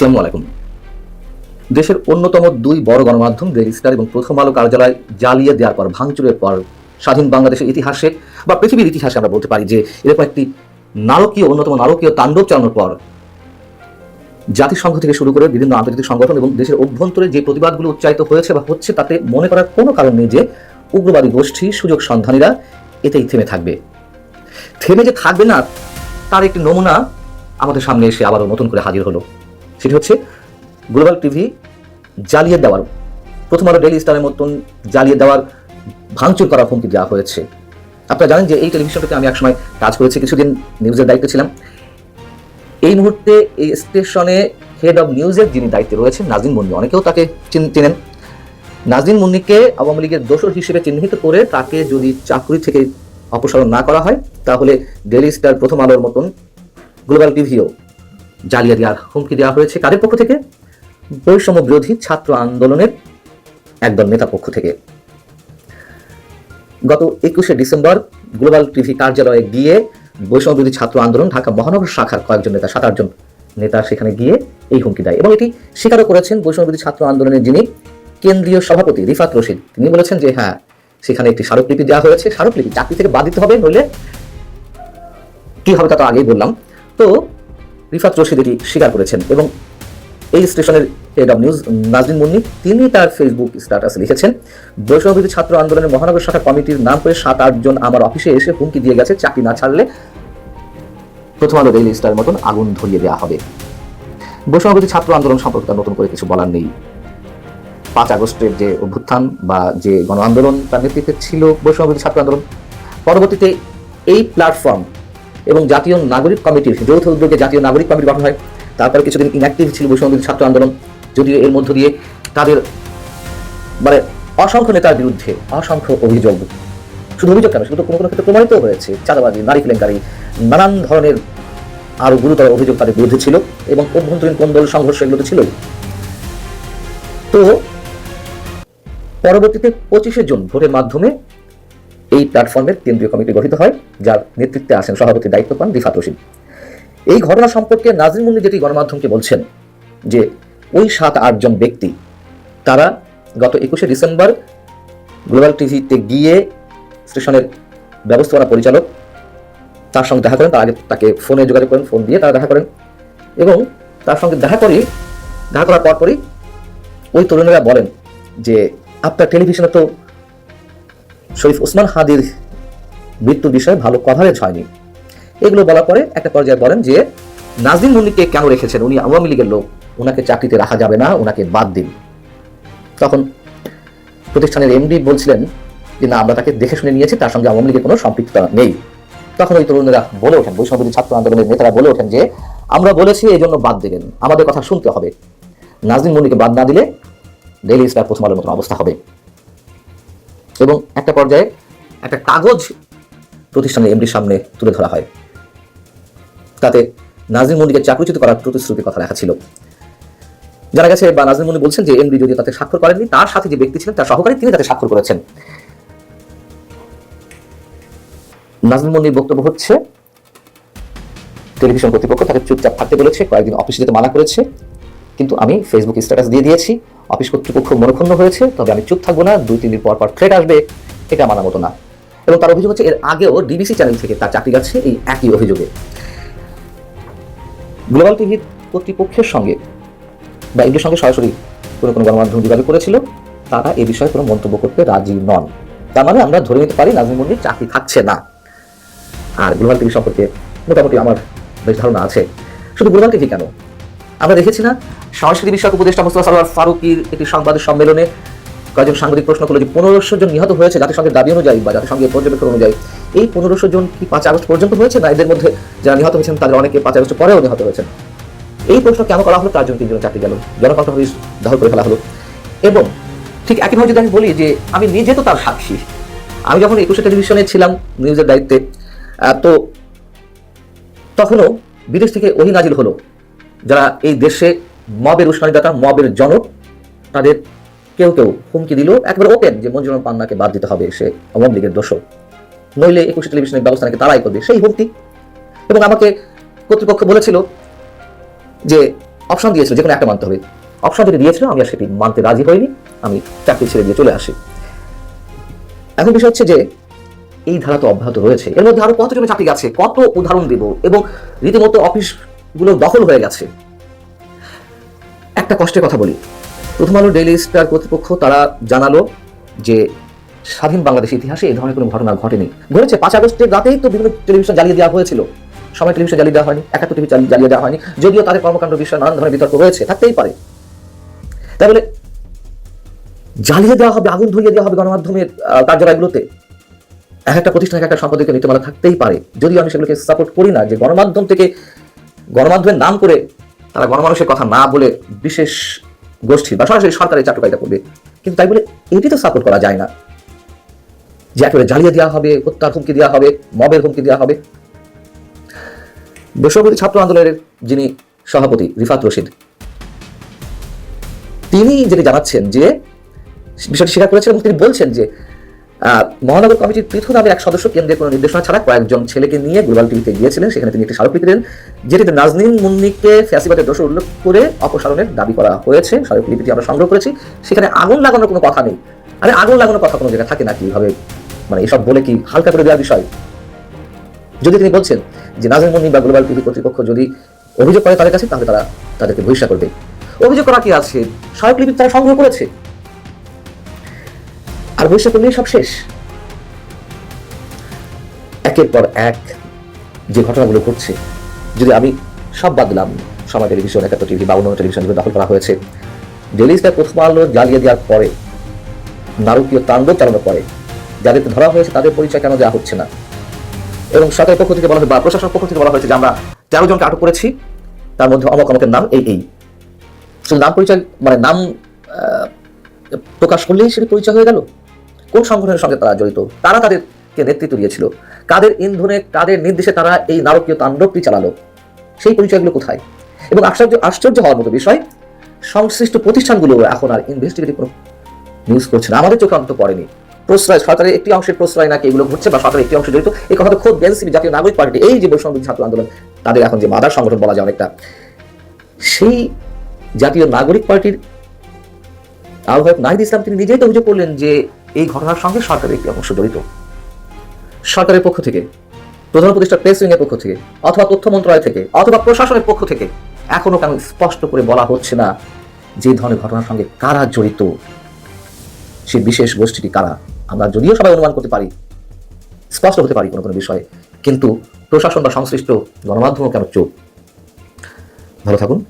আসসালামু আলাইকুম। দেশের অন্যতম দুই বড় গণমাধ্যম ডেইলি স্টার এবং প্রথম আলো কার্যালয় জ্বালিয়ে দেওয়ার পর, ভাঙচুরের পর স্বাধীন বাংলাদেশের ইতিহাসে বা পৃথিবীর ইতিহাসে আমরা বলতে পারি যে, এরকম একটি নারকীয়, অন্যতম নারকীয় তাণ্ডব চালানোর পর জাতিসংঘ থেকে শুরু করে বিভিন্ন আন্তর্জাতিক সংগঠন এবং দেশের অভ্যন্তরে যে প্রতিবাদগুলো উচ্চারিত হয়েছে বা হচ্ছে তাতে মনে করার কোনো কারণ নেই যে, উগ্রবাদী গোষ্ঠী, সুযোগ সন্ধানীরা এতেই থেমে থাকবে। থেমে যে থাকবে না, তার একটি নমুনা আমাদের সামনে এসে আবারও নতুন করে হাজির হলো। সেটি হচ্ছে গ্লোবাল টিভি জ্বালিয়ে দেওয়ার, প্রথম আলো ডেইলি স্টারের মতন জ্বালিয়ে দেওয়ার ভাঙচুর করার হুমকি দেওয়া হয়েছে। আপনারা জানেন যে এই টেলিভিশনটাতে আমি একসময় কাজ করেছি, কিছুদিন নিউজের দায়িত্বে ছিলাম। এই মুহূর্তে এই স্টেশনে হেড অব নিউজের যিনি দায়িত্বে রয়েছেন, নাজিম মুন্নি, অনেকেও তাকে চিন- চেনেন। নাজিম মুন্নিকে আওয়ামী লীগের দোষর হিসেবে চিহ্নিত করে তাকে যদি চাকরি থেকে অপসারণ না করা হয়, তাহলে ডেলি স্টার প্রথম আলোর মতন গ্লোবাল টিভিও জ্বালিয়ে দেওয়ার হুমকি দেওয়া হয়েছে কাদের পক্ষ থেকে? বৈষম্য বিরোধী ছাত্র আন্দোলনের একদল নেতা পক্ষ থেকে। গত একুশে ডিসেম্বর গ্লোবাল টিভি কার্যালয়ে গিয়ে বৈষম্য বিরোধী ছাত্র আন্দোলন ঢাকা মহানগর শাখার কয়েকজন নেতা, সাত আটজন নেতা সেখানে গিয়ে এই হুমকি দেয় এবং এটি স্বীকারও করেছেন বৈষম্য বিরোধী ছাত্র আন্দোলনের যিনি কেন্দ্রীয় সভাপতি রিফাত রশিদ। তিনি বলেছেন যে হ্যাঁ সেখানে একটি স্মারকলিপি দেওয়া হয়েছে। স্মারকলিপি চাকরি থেকে বাদ দিতে হবে, নইলে কি হবে তা তো আগেই বললাম। তো রিফাত রশিদ এটি স্বীকার করেছেন এবং এই স্টেশনের head of news Nazrin Munni, তিনি তার ফেসবুক স্ট্যাটাসে লিখেছেন, বৈষম্যবিরোধী ছাত্র আন্দোলনের মহানগর শাখা কমিটির নাম করে সাত আটজন আমার অফিসে এসে হুমকি দিয়ে গেছে, চাকরি না ছাড়লে প্রথম আলো ডেইলি স্টার মতন আগুন ধরিয়ে দেওয়া হবে। বৈষম্যবিরোধী ছাত্র আন্দোলন সম্পর্কে তার নতুন করে কিছু বলার নেই। পাঁচ আগস্টের যে অভ্যুত্থান বা যে গণ আন্দোলন তার নেতৃত্বে ছিল বৈষম্যবিরোধী ছাত্র আন্দোলন, পরবর্তীতে এই প্ল্যাটফর্ম এবং জাতীয় নাগরিক কমিটির, যৌথ উদ্যোগে জাতীয় নাগরিক কমিটি গঠন হয়। তারপরে কিছুদিন ইনঅ্যাক্টিভ ছিল বৈষম্যবিরোধী ছাত্র আন্দোলন, যদিও এর মধ্য দিয়ে তাদের মানে অসংখ্য নেতার বিরুদ্ধে অসংখ্য অভিযোগ। শুধু অভিযোগ কেন? শুধু কোনো কোনো ক্ষেত্রে প্রমাণিত হয়েছে। চাঁদাবাজি, নারী কেলেঙ্কারি, নানান ধরনের আরও গুরুতর অভিযোগ তাদের বিরুদ্ধে ছিল এবং অভ্যন্তরীণ কোন্দল, সংঘর্ষ এগুলো তো ছিলই। তো পরবর্তীতে পঁচিশে জুন ভোটের মাধ্যমে এই প্ল্যাটফর্মের কেন্দ্রীয় কমিটি গঠিত হয়, যার নেতৃত্বে আসেন সভাপতির দায়িত্ব পান রিফাত রশিদ। এই ঘটনা সম্পর্কে নাজরিন মুন্নি যেটি গণমাধ্যমকে বলছেন, যে ওই সাত আটজন ব্যক্তি, তারা গত একুশে ডিসেম্বর গ্লোবাল টিভিতে গিয়ে স্টেশনের ব্যবস্থাপনা পরিচালক, তার সঙ্গে দেখা করেন, তার আগে তাকে ফোনে যোগাযোগ করেন, ফোন দিয়ে তারা দেখা করেন এবং তার সঙ্গে দেখা করি, দেখা করার পরপরই ওই তরুণেরা বলেন যে, আপনার টেলিভিশনে তো শরীফ ওসমান হাদির মৃত্যুর বিষয়ে ভালো কভারেজ হয়নি। এগুলো বলার পরে একটা পর্যায়ে বলেন যে, নাজিম মুন্নিকে কেন রেখেছেন? উনি আওয়ামী লীগের লোক। ওনাকে চাকরিতে রাখা যাবে না ওনাকে বাদ দিন। তখন প্রতিষ্ঠানের এমডি বলছিলেন যে, না, আমরা তাকে দেখে শুনে নিয়েছি, তার সঙ্গে আওয়ামী লীগের কোনো সম্পৃক্ততা নেই। তখন ওই তরুণেরা বলে ওঠেন বৈষম্যবিরোধী ছাত্র আন্দোলনের নেতারা বলে ওঠেন যে, আমরা বলেছি এই জন্য বাদ দেবেন। আমাদের কথা শুনতে হবে। নাজিম মুন্নিকে বাদ না দিলে ডেইলি স্টার প্রথম আলোর মতন অবস্থা হবে। এবং একটা পর্যায়ে একটা কাগজ প্রতিষ্ঠানের এমডির সামনে তুলে ধরা হয়। তাতে নাজিম মুন্নিকে চাকরিচ্যুত করার প্রতিশ্রুতির কথা লেখা ছিল। জানা গেছে বা নাজিম মুন্নি বলছেন যে এমডি যদি তাতে স্বাক্ষর করেননি, তার সাথে যে ব্যক্তি ছিলেন, তার সহকারী তিনি তাতে স্বাক্ষর করেছেন। নাজিম মুন্নির বক্তব্য হচ্ছে, টেলিভিশন কর্তৃপক্ষ তাকে চুপচাপ থাকতে বলেছে, কয়েকদিন অফিসে যেতে মানা করেছে, কিন্তু আমি ফেসবুক স্ট্যাটাস দিয়ে দিয়েছি। অফিস কর্তৃপক্ষ মনক্ষুণ্ণ হয়েছে, তবে আমি চুপ থাকব না, দুই, তিন দিন পর পর থ্রেট আসবে, এটা মানা মতো না। এবং তার অভিযোগ হচ্ছে, এর আগেও ডিবিসি চ্যানেল থেকে তার চাকরি গেছে এই একই অভিযোগে। গ্লোবাল টিভির কর্তৃপক্ষের সঙ্গে বা এদের সঙ্গে সরাসরি কোনো কোনো গণমাধ্যম যোগাযোগ করেছিল, তারা এ বিষয়ে কোনো মন্তব্য করতে রাজি নন। তার মানে আমরা ধরে নিতে পারি নাজিম মন্দির চাকরি থাকছে না। আর গ্লোবাল টিভি সম্পর্কে মোটামুটি আমার বেশ ধারণা আছে। শুধু গ্লোবাল টিভি কেন? আমরা দেখেছি না, সংস্কৃতি বিষয়ক উপদেষ্টা মোস্তফা সালোয়ার ফারুকির একটি সংবাদ সম্মেলনে কয়েকজন সাংবাদিক প্রশ্ন করল যে পনেরোশো জন নিহত হয়েছে জাতিসংঘের দাবি অনুযায়ী বা জাতিসংঘের পর্যবেক্ষণ অনুযায়ী। এই পনেরোশো জন কি পাঁচ আগস্ট পর্যন্ত হয়েছে না এদের মধ্যে যারা নিহত হয়েছেন তাদের অনেকে পাঁচ আগস্ট পরেও নিহত হয়েছেন? এই প্রশ্ন কেন করা হলো? তার জন্য তিনজন চাকরি গেল। জনকণ্ঠ হরিশ করে ফেলা হলো। এবং ঠিক একইভাবে যদি আমি বলি যে আমি নিজে তো তার সাক্ষী। আমি যখন একুশে টেলিভিশনে ছিলাম নিউজের দায়িত্বে তো তখনও বিদেশ থেকে ওহি নাজিল হলো। যারা এই দেশে মবের উস্কানিদাতা, মবের জনক, তাদের কেউ কেউ হুমকি দিল একেবারে ওপেন যে মঞ্জুরন পান্নাকে বাদ দিতে হবে সে আওয়ামী লীগের দোষক। নইলে একুশে টেলিভিশনের ব্যবস্থা নাকি তারাই করবে, সেই হুমকি। এবং আমাকে কর্তৃপক্ষ বলেছিল যে অপশন দিয়েছিল যে কোনো একটা মানতে হবে। অপশন যদি দিয়েছিল, আমি আর সেটি মানতে রাজি হইনি, আমি চাকরি ছেড়ে দিয়ে চলে আসি। এখন বিষয় হচ্ছে যে এই ধারা তো অব্যাহত রয়েছে। এর মধ্যে আরও কতজনের চাকরি আছে, কত উদাহরণ দেব এবং রীতিমতো অফিসগুলো দখল হয়ে গেছে। একটা কষ্টের কথা বলি। প্রথম আলো ডেইলি স্টার কর্তৃপক্ষ তারা জানালো যে স্বাধীন বাংলাদেশ ইতিহাসে এই ধরনের কোনো ঘটনা ঘটেনি। ঘটেছে পাঁচ আগস্টের রাতেই তো বিভিন্ন টেলিভিশন জ্বালিয়ে দেওয়া হয়েছিল। সময় টেলিভিশন জ্বালিয়ে দেওয়া হয়নি, একাত্তর টিভি জ্বালিয়ে দেওয়া হয়নি। যদিও তাদের কর্মকাণ্ড বিষয়ে নানান ধরনের বিতর্ক রয়েছে, থাকতেই পারে। তাই বলে জ্বালিয়ে দেওয়া হবে, আগুন ধরিয়ে দেওয়া হবে গণমাধ্যমের কার্যালয়গুলোতে। এক একটা প্রতিষ্ঠান, এক একটা সম্পাদকীয় নীতিমালা থাকতেই পারে। যদিও আমি সেগুলোকে সাপোর্ট করি না, যে গণমাধ্যম থেকে গণমাধ্যমের নাম করে তারা গণমানুষের কথা না বলে বিশেষ গোষ্ঠী বা সরাসরি সরকারের চাটুকারিতা করবে। কিন্তু তাই বলে এটি তো সাপোর্ট করা যায় না। যে একেবারে জ্বালিয়ে দেওয়া হবে, হত্যার হুমকি দেওয়া হবে, মবের হুমকি দেওয়া হবে। বেসরকারি ছাত্র আন্দোলনের যিনি সভাপতি রিফাত রশিদ, তিনি যেটি জানাচ্ছেন যে, বিষয়টি স্বীকার করেছেন এবং তিনি বলছেন যে মহানগর কমিটির পৃথক নামের এক সদস্য কেন্দ্রের কোনো নির্দেশনা ছাড়া কয়েকজন ছেলেকে নিয়ে গ্লোবাল টিভিতে গিয়েছিলেন। সেখানে তিনি একটি স্মারকলিপি দেন যেটিতে নাজনীন মুন্নিকে ফ্যাসিবাদের দোষ উল্লেখ করে অপসারণের দাবি করা হয়েছে। স্মারকলিপিটি আমরা সংগ্রহ করেছি। সেখানে আগুন লাগানোর কোনো কথা নেই। আরে, আগুন লাগানোর কথা কোনো জায়গায় থাকে নাকি? এভাবে মানে এসব বলে কি হালকা করে দেওয়ার বিষয়? যদি তিনি বলছেন যে নাজনীন মুন্নি বা গ্লোবাল টিভি কর্তৃপক্ষ যদি অভিযোগ করে তাদের কাছে, তাহলে তারা তাদেরকে বহিষ্কার করবে। অভিযোগ করা কি আছে? স্মারকলিপি তারা সংগ্রহ করেছে? আর বৈশাখ করলেই সব শেষ। একের পর এক যে ঘটনাগুলো ঘটছে, যদি আমি সব বাদ দিলাম, সময় টেলিভিশন, একাত্তর টিভি বা অন্যান্য টেলিভিশন দখল করা হয়েছে, ডেলি স্টার প্রথম আলো জ্বালিয়ে দেওয়ার পরে, নারকীয় তাণ্ডব চালানোর পরে, যাদেরকে ধরা হয়েছে তাদের পরিচয় কেন দেওয়া হচ্ছে না? এবং সরকারের পক্ষ থেকে বলা হয়েছে বা প্রশাসনের পক্ষ থেকে বলা হয়েছে যে আমরা তেরো জনকে আটক করেছি, তার মধ্যে অমক অমকের নাম এই এই। শুধু নাম পরিচয় মানে নাম প্রকাশ করলেই সেটি পরিচয় হয়ে গেল? কোন সংগঠনের সঙ্গে তারা জড়িত। তারা তাদেরকে নেতৃত্ব দিয়েছিল। কাদের ইন্ধনে, কাদের নির্দেশে তারা এই নারকীয় তাণ্ডবটি চালালো, সেই পরিচয়গুলো কোথায়? এবং আশ্চর্য আশ্চর্য হওয়ার মতো বিষয়, সংশ্লিষ্ট প্রতিষ্ঠানগুলো এখন আর ইনভেস্টিগেটিভ কোনো নিউজ করছে না। আমাদের চোখে অন্তত পড়েনি। প্রশ্রয়, সরকারের একটি অংশের প্রশ্রয় নাকি এগুলো ঘটছে বা সরকারের একটি অংশ জড়িত এই কথা তো খোদ বেনসিপি জাতীয় নাগরিক পার্টি এই যে বৈষম্য ছাত্র আন্দোলন, তাদের এখন যে মাদার সংগঠন বলা যায় অনেকটা, সেই জাতীয় নাগরিক পার্টির আহ্বায়ক নাহিদ ইসলাম তিনি নিজেই তো অভিযোগ করলেন যে এই ঘটনার সঙ্গে সরকারের একটি অংশ জড়িত। সরকারের পক্ষ থেকে, প্রধান উপদেষ্টা প্রেস উইং এর পক্ষ থেকে, অথবা তথ্য মন্ত্রণালয় থেকে, অথবা প্রশাসনের পক্ষ থেকে, এখনও কেন স্পষ্ট করে বলা হচ্ছে না যে ধরনের ঘটনার সঙ্গে কারা জড়িত? সেই বিশেষ গোষ্ঠীটি কারা? আমরা যদিও সবাই অনুমান করতে পারি, স্পষ্ট হতে পারি কোনো কোনো বিষয়ে, কিন্তু প্রশাসন বা সংশ্লিষ্ট গণমাধ্যমও কেন চোখ ভালো থাকুন।